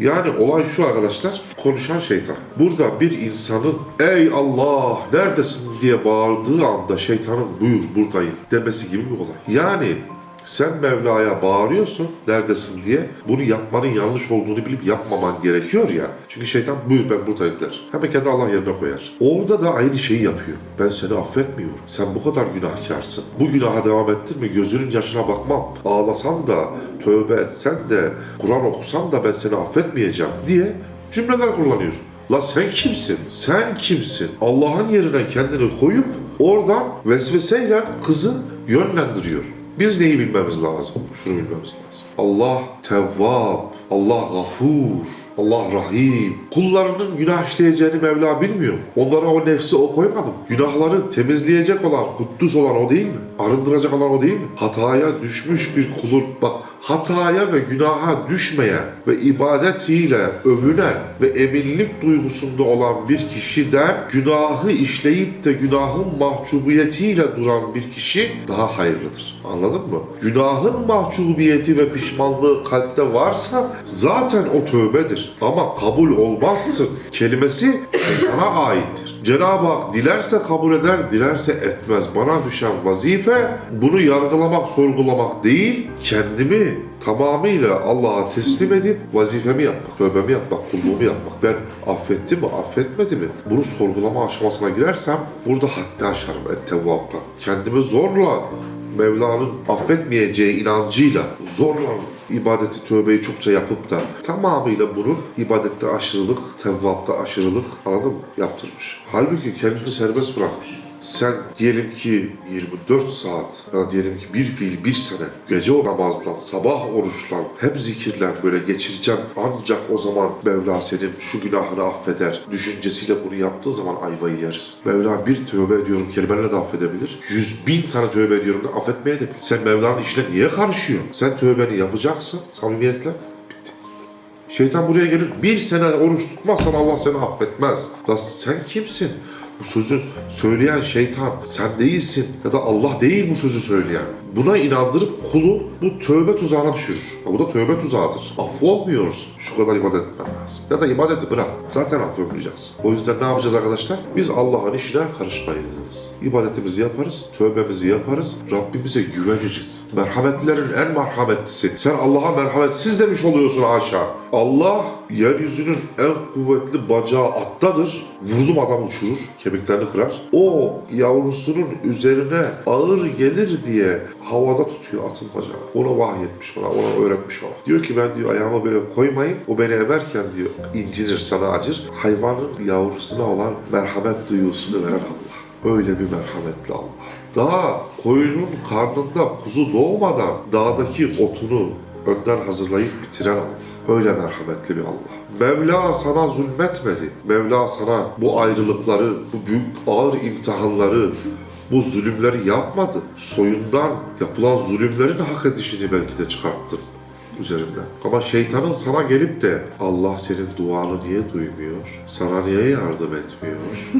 Yani olay şu arkadaşlar, konuşan şeytan. Burada bir insanın ey Allah neredesin diye bağırdığı anda şeytanın buyur buradayım demesi gibi bir olay. Yani sen Mevla'ya bağırıyorsun neredesin diye bunu yapmanın yanlış olduğunu bilip yapmaman gerekiyor ya. Çünkü şeytan buyur ben buradayım der. Hemen kendi Allah yerine koyar. Orada da aynı şeyi yapıyor. Ben seni affetmiyorum. Sen bu kadar günahkarsın. Bu günaha devam ettin mi gözünün yaşına bakmam. Ağlasan da tövbe etsen de Kur'an okusan da ben seni affetmeyeceğim diye cümleler kullanıyor. La sen kimsin? Sen kimsin? Allah'ın yerine kendini koyup oradan vesveseyle kızı yönlendiriyor. Biz neyi bilmemiz lazım? Şunu bilmemiz lazım. Allah tevvab, Allah gafur, Allah rahim. Kullarının günah işleyeceğini Mevla bilmiyor. Onlara o nefsi o koymadım. Günahları temizleyecek olan, kuddus olan o değil mi? Arındıracak olan o değil mi? Hataya düşmüş bir kulun, bak hataya ve günaha düşmeyen ve ibadetiyle övünen ve eminlik duygusunda olan bir kişiden günahı işleyip de günahın mahcubiyetiyle duran bir kişi daha hayırlıdır. Anladın mı? Günahın mahcubiyeti ve pişmanlığı kalpte varsa zaten o tövbedir. Ama kabul olmazsın kelimesi sana aittir. Cenab-ı Hak dilerse kabul eder, dilerse etmez. Bana düşen vazife bunu yargılamak, sorgulamak değil, kendimi tamamıyla Allah'a teslim edip vazifemi yapmak, tövbemi yapmak, kulluğumu yapmak. Ben affetti mi, affetmedi mi? Bunu sorgulama aşamasına girersem burada haddi aşarım ettevvapta. Kendimi zorla Mevla'nın affetmeyeceği inancıyla zorla ibadeti, tövbeyi çokça yapıp da tamamıyla bunun ibadette aşırılık, tevvapta aşırılık anladın mı? Yaptırmış. Halbuki kendini serbest bırakmış. Sen diyelim ki 24 saat ya diyelim ki bir fiil bir sene gece namazla, sabah oruçla, hep zikirle böyle geçireceğim. Ancak o zaman Mevla senin şu günahını affeder. Düşüncesiyle bunu yaptığı zaman ayvayı yersin. Mevla bir tövbe ediyorum kelimelerle de affedebilir. Yüz bin tane tövbe ediyorum da affetmeye de bilir. Sen Mevla'nın işine niye karışıyorsun? Sen tövbeni yapacaksın samimiyetle. Şeytan buraya gelir. Bir sene oruç tutmazsan Allah seni affetmez. La sen kimsin? Bu sözü söyleyen şeytan sen değilsin ya da Allah değil bu sözü söyleyen. Buna inandırıp kulu bu tövbe tuzağına düşürür. Bu da tövbe tuzağıdır. Affı olmuyoruz. Şu kadar ibadet etmen lazım. Ya da ibadeti bırak. Zaten affolmayacaksın. O yüzden ne yapacağız arkadaşlar? Biz Allah'ın işine karışmayız. İbadetimizi yaparız, tövbemizi yaparız, Rabbimize güveniriz. Merhametlerin en merhametlisi. Sen Allah'a merhametsiz demiş oluyorsun haşa. Allah yeryüzünün en kuvvetli bacağı attadır. Vurdum adam uçurur, kemiklerini kırar. O yavrusunun üzerine ağır gelir diye havada tutuyor atın bacağı. Ona vahyetmiş ona, ona öğretmiş ona. Diyor ki ben diyor ayağımı böyle koymayın. O beni emerken diyor incinir, sana acır. Hayvanın yavrusuna olan merhamet duyusunu veren Allah. Öyle bir merhametli Allah. Daha koyunun karnında kuzu doğmadan dağdaki otunu önden hazırlayıp bitiren Allah. Öyle merhametli bir Allah. Mevla sana zulmetmedi. Mevla sana bu ayrılıkları, bu büyük ağır imtihanları, bu zulümleri yapmadı. Soyundan yapılan zulümlerin hak edişini belki de çıkarttı üzerinden. Ama şeytanın sana gelip de Allah senin duanı niye duymuyor? Sana niye yardım etmiyor?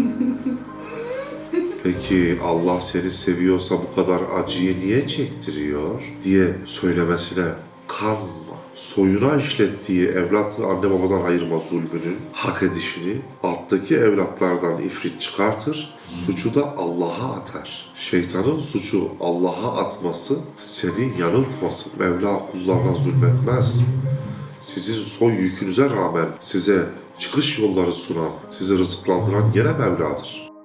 Peki Allah seni seviyorsa bu kadar acıyı niye çektiriyor diye söylemesine kanma. Soyuna işlettiği evlatı anne babadan ayırma zulmünün hak edişini alttaki evlatlardan ifrit çıkartır, suçu da Allah'a atar. Şeytanın suçu Allah'a atması seni yanıltmasın. Mevla kullarına zulmetmez. Sizin soy yükünüze rağmen size çıkış yolları sunan, sizi rızıklandıran gene Mevla'dır.